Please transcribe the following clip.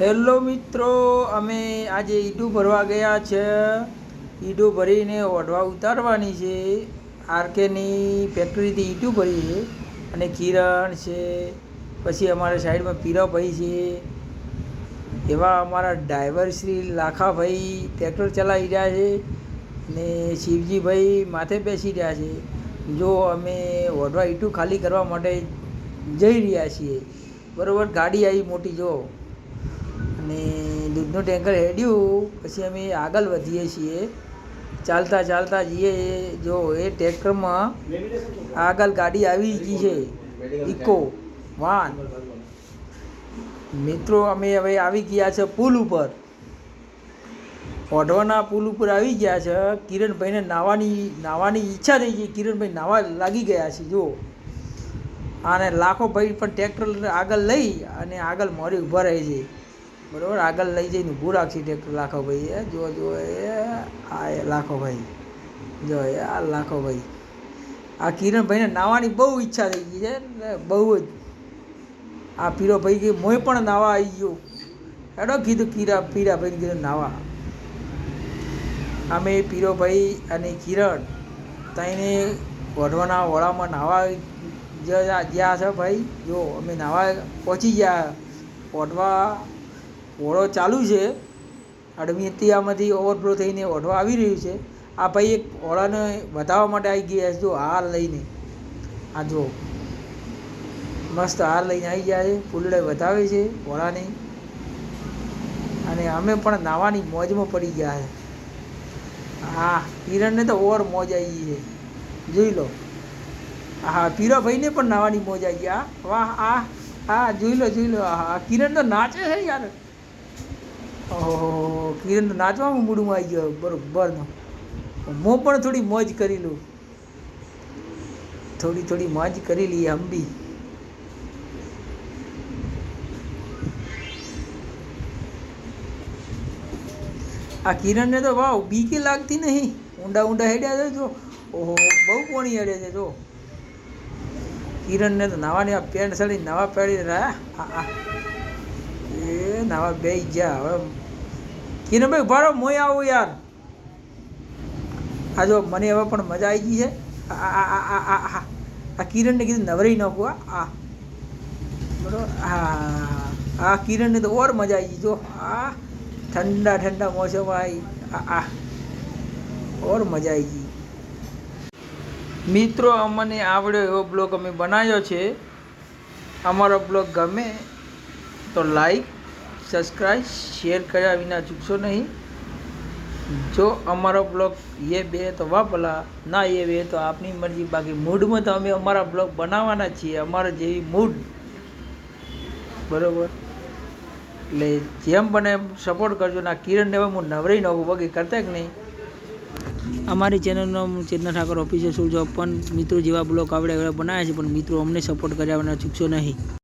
Hello મિત્રો, અમે આજે ઈંટું ભરવા ગયા છે. ઈંટું ભરીને ઓઢવા ઉતારવાની છે. આરકેની ફેક્ટરીથી ઈંટું ભરી છે અને કિરણ છે, પછી અમારા સાઈડમાં પીરાભાઈ છે. એવા અમારા ડ્રાઈવર શ્રી લાખાભાઈ ટ્રેક્ટર ચલાવી રહ્યા છે ને શિવજીભાઈ માથે બેસી રહ્યા છે. જો અમે ઓઢવા ઈટું ખાલી કરવા માટે જઈ રહ્યા છીએ. બરાબર, ગાડી આવી મોટી, જો. અને દૂધનું ટેન્કર હેડ્યું પછી અમે આગળ વધીએ છીએ. ચાલતા ચાલતા જઈએ, જો એ ટેન્કરમાં આગળ ગાડી આવી ગઈ છે. Eeco, van. મિત્રો, અમે હવે આવી ગયા છે પુલ ઉપર. ઓઢવાના પુલ ઉપર આવી ગયા છે. કિરણભાઈને નાવાની નાવાની ઈચ્છા થઈ ગઈ. કિરણભાઈ નાવા લાગી ગયા છે જો અને લાખો ભાઈ પણ ટ્રેક્ટર આગળ લઈ અને આગળ મોરી ઊભા રહે છે. બરાબર? આગળ લઈ જઈને ઊભું લાખો ભાઈ એ જો જો એ આ એ લાખો ભાઈ. જો એ આ લાખો ભાઈ. આ કિરણભાઈને નાવાની બહુ ઈચ્છા થઈ ગઈ છે બહુ જ. આ પીરો ભાઈ કે મોય પણ નાવા આવી ગયો. એડો કીધું કીરા પીરાભાઈને કીધું નાવા. અમે પીરોભાઈ અને કિરણ તઈને વઢવાના વડામાં નાવા જ્યાં છે ભાઈ. જો, અમે નાવા પહોંચી ગયા. ઓઢવા ઓળો ચાલુ છે. અડમિયામાંથી ઓવરફ્લો થઈને ઓઢવા આવી રહ્યું છે. આ ભાઈ એક ઓળાને બતાવવા માટે આવી ગયા છે. જો હાર લઈને. આ જો. મસ્ત હાર લઈને આવી ગયા છે. ફૂલડે બતાવે છે ઓળાને અને અમે પણ નાવાની મોજમાં પડી ગયા છે. હા કિરણને તો ઓર મોજ આવી છે. જોઈ લો. હા, પીરાભાઈને પણ નાવાની મોજ આવી ગયા વાહ, આ હા જોઈ લો જોઈ લો. હા કિરણ તો નાચે છે યાર. ઓહો કિરણ તો નાચવામાં મૂડમાં આવી ગયો. બરોબરનો હું પણ થોડી મોજ કરી લઉં થોડી થોડી મોજ કરી લઈએ અંબી આ કિરણને તો વાવ, બીકે લાગતી નહીં. ઊંડા ઊંડા હેડ્યા છે જો. ઓહો, બહુ પોણી હેડે છે જો. કિરણને તો નાવાની આ પેન્ટ સડી નવા પહેરી રહ્યા આ એ, નવા બે ગયા. હવે કિરણભાઈ, ઊભા રહો મોય આવું યાર. આ જો મને હવે પણ મજા આવી ગઈ છે. આ કિરણને કીધું નવરી નાખું, આ બરોબર? હા આ કિરણને તો ઓર મજા આવી ગઈ, જો. આ, ઠંડા ઠંડા મોસમ આવી આ ઓર મજા આવી ગઈ. મિત્રો અમને આવડ્યો એવો બ્લોગ અમે બનાવ્યો છે. અમારો બ્લોગ ગમે તો લાઈક સબસ્ક્રાઈબ શેર કર્યા વિના ચૂકશો નહીં. જો અમારો બ્લોગ એ બે તો વાપલા ના એ બે તો આપની મરજી. બાકી મૂડમાં તો અમે અમારા બ્લોગ બનાવવાના છીએ, અમારા જેવી મૂડ. બરાબર? એટલે જેમ બને એમ સપોર્ટ કરજો. ના કિરણને હવે હું નવરી નવું બાકી કરતા કે નહીં? અમારી ચેનલનું ચેતના ઠાકર સોલ જોબ પણ મિત્રો જેવા બ્લોગ આવડે એવા બનાવ્યા છે, પણ મિત્રો અમને સપોર્ટ કર્યા વિના ચૂકશો નહીં.